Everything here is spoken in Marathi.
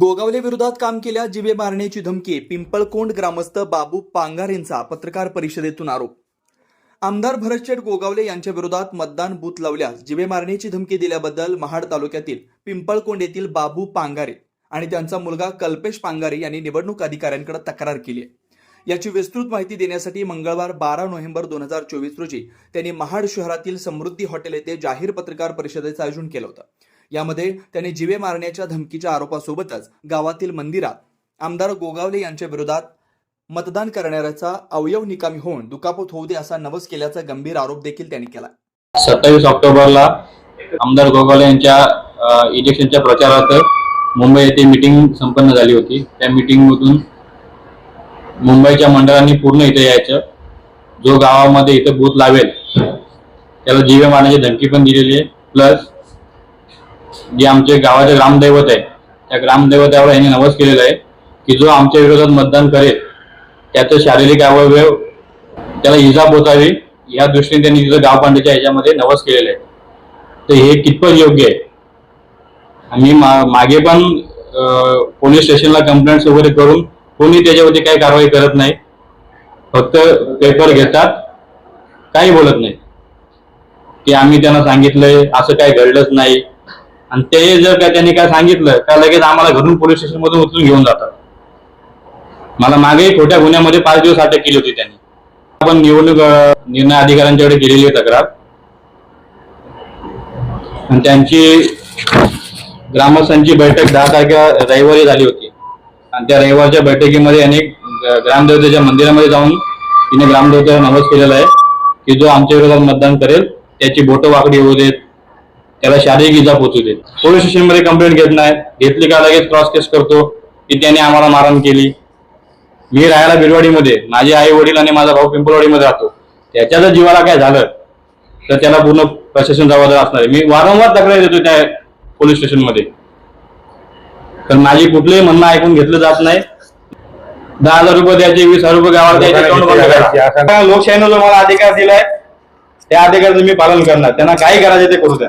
गोगावले विरोधात काम केल्या जिवे मारण्याची धमकी पिंपळकोंड ग्रामस्थ बाबू पांगार यांचा पत्रकार परिषदेतून आरोप. आमदार भरतशेठ गोगावले यांच्या विरोधात मतदान बूथ लावल्यास जिवे मारण्याची धमकी दिल्याबद्दल महाड तालुक्यातील पिंपळकोंड येथील बाबू पांगारे आणि त्यांचा मुलगा कल्पेश पांगारे यांनी निवडणूक अधिकाऱ्यांकडे तक्रार केली आहे. याची विस्तृत माहिती देण्यासाठी मंगळवार बारा नोव्हेंबर दोन हजार चोवीस रोजी त्यांनी महाड शहरातील समृद्धी हॉटेल येथे जाहीर पत्रकार परिषदेचं आयोजन केलं होतं. यामध्ये त्यांनी जीवे मारण्याच्या धमकीच्या आरोपासोबतच गावातील मंदिरात आमदार गोगावले यांच्या विरोधात मतदान करणाऱ्याचा अवयव निकामी होऊन दुखापत होऊ दे असा नवस केल्याचा गंभीर आरोप देखील त्यांनी केला. सत्तावीस ऑक्टोबरला आमदार गोगावले यांच्या इलेक्शनच्या प्रचारात मुंबई येथे मीटिंग संपन्न झाली होती. त्या मीटिंगमधून मुंबईच्या मंडळांनी पूर्ण इथे यायचं. जो गावामध्ये इथं बूथ लावेल त्याला जीवे मारण्याची धमकी पण दिलेली आहे. प्लस जे आमचे गावाचे ग्रामदैवत आहे त्या ग्रामदैवतावर यांनी नवस केलेलं आहे की जो आमच्या विरोधात मतदान करेल त्याचं शारीरिक अवयव त्याला इजा पोचावी या दृष्टीने त्यांनी तिथं गाव ह्याच्यामध्ये नवस केलेलं आहे. तर हे कितपत योग्य आहे? आम्ही मा- मागे पण पोलीस स्टेशनला कंप्लेंट्स वगैरे करून कोणी त्याच्यावरती काही कारवाई करत नाही. फक्त पेपर घेतात काही बोलत नाही. की आम्ही त्यांना सांगितलंय असं काही घडलंच नाही. आणि ते जर का त्यांनी काय सांगितलं का लगेच आम्हाला घरून पोलीस स्टेशन मधून उचलून घेऊन जातात. मला मागे खोट्या गुन्ह्यामध्ये पाच दिवस अटक केली होती त्यांनी. आपण निवडणूक निर्णय अधिकाऱ्यांच्याकडे केलेली आहे तक्रार. आणि त्यांची ग्रामस्थांची बैठक दहा तारखेला रविवारी झाली होती. आणि त्या रविवारच्या बैठकीमध्ये अनेक ग्रामदेवतेच्या मंदिरामध्ये जाऊन तिने ग्रामदेवतेला नमस केलेला आहे की जो आमच्या विरोधात मतदान करेल त्याची बोटं वाकडी होऊ देत त्याला शारीरिक इजा पोचू देत. पोलीस स्टेशनमध्ये कंप्लेंट घेत नाही घेतली का लगेच क्रॉस केस करतो. की त्याने आम्हाला मारहाण केली. मी राहायला बिरवाडीमध्ये माझे आई वडील आणि माझा भाऊ पिंपळवाडीमध्ये राहतो. त्याच्या जर जीवाला काय झालं? तर त्याला पूर्ण प्रशासन जबाबदार असणार आहे. मी वारंवार तक्रार देतो त्या पोलीस स्टेशनमध्ये. तर माझी कुठलंही म्हणणं ऐकून घेतलं जात नाही. दहा हजार रुपये द्यायचे वीस हजार रुपये गावाला द्यायचे. लोकशाहीनं जो मला अधिकार दिलाय त्या अधिकाराचं मी पालन करणार. त्यांना काही करायचे ते करू द्या.